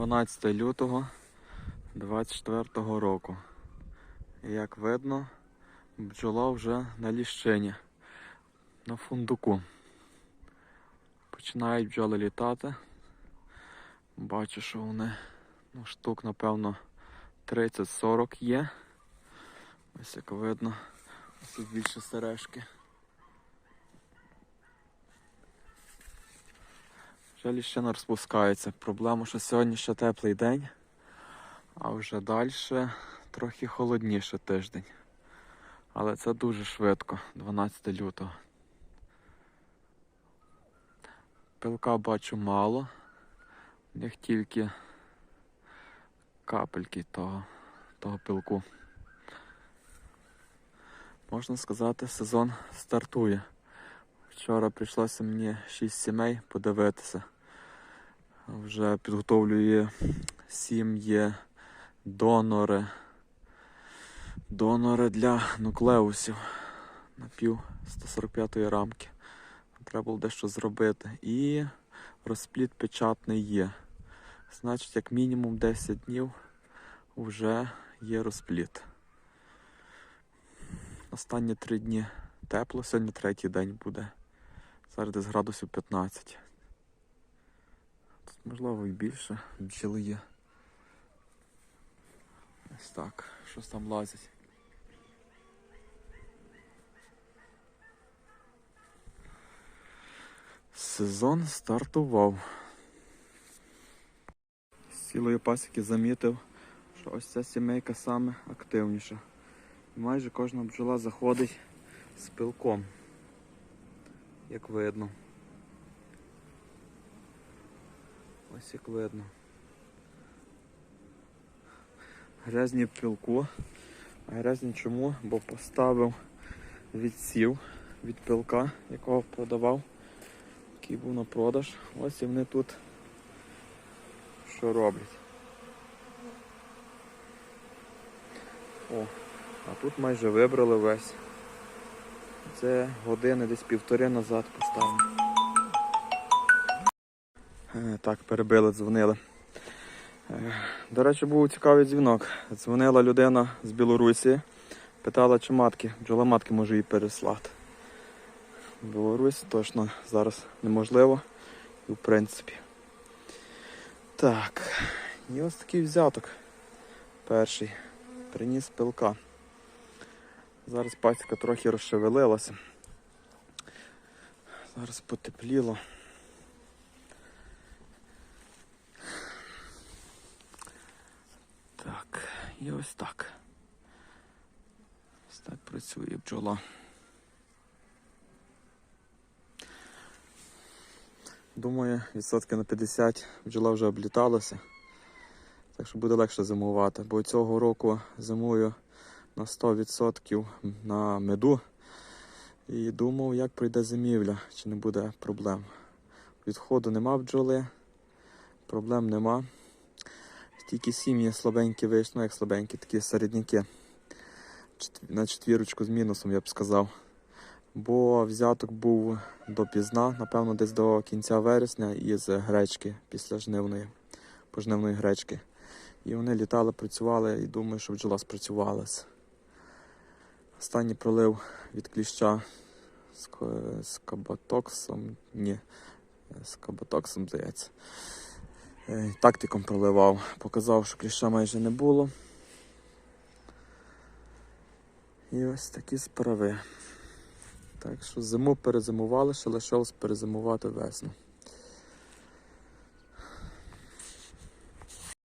12 лютого 24 року. Як видно, бджола вже на ліщині, на фундуку. Починають бджоли літати. Бачу, що вони ну, штук, напевно, 30-40 є. Ось як видно, ось більше сережки. Вже ліщина розпускається. Проблема, що сьогодні ще теплий день, а вже далі трохи холодніше тиждень. Але це дуже швидко, 12 лютого. Пилка бачу мало. У них тільки капельки того, того пилку. Можна сказати, сезон стартує. Вчора прийшлося мені 6 сімей подивитися. Вже підготовлює сім'ї, донори. Донори для нуклеусів на пів 145-ї рамки. Треба було дещо зробити. І розпліт печатний є. Значить, як мінімум 10 днів вже є розпліт. Останні три дні тепло, сьогодні третій день буде. Зараз десь градусів 15. Можливо і більше бджіли є. Ось так, щось там лазить. Сезон стартував. З цілої пасіки замітив, що ось ця сімейка саме активніша. Майже кожна бджола заходить з пилком, як видно. Ось як видно. Грязні в пилку. А грязні чому? Бо поставив відсів від пилка, якого продавав, який був на продаж. Ось і вони тут що роблять. О, а тут майже вибрали весь. Це години десь півтори назад поставив. Е, Так, перебили, дзвонили. Е, До речі, був цікавий дзвінок. Дзвонила людина з Білорусі, питала, чи матки, бджола матки може її переслати. Білорусь точно зараз неможливо. І в принципі. Так. І ось такий взяток. Перший. Приніс пилка. Зараз пасіка трохи розшевелилася. Зараз потепліло. Так, і ось так. Ось так працює бджола. Думаю, відсотки на 50 бджола вже обліталася. Так що буде легше зимувати. Бо цього року зимую на 100% на меду. І думав, як пройде зимівля, чи не буде проблем. Відходу нема бджоли, проблем нема. Тільки сім'ї слабенькі вийшли, ну як слабенькі, такі середняки. На четвірочку з мінусом, я б сказав. Бо взяток був допізна, напевно, десь до кінця вересня із гречки після жнивної, пожнивної гречки. І вони літали, працювали і думаю, що бджола спрацювалася. Останній пролив від кліща з, каботоксом. Ні, з каботоксом, здається. Е, Тактиком проливав. Показав, що кліща майже не було. І ось такі справи. Так що зиму перезимували, ще лишилось перезимувати весну.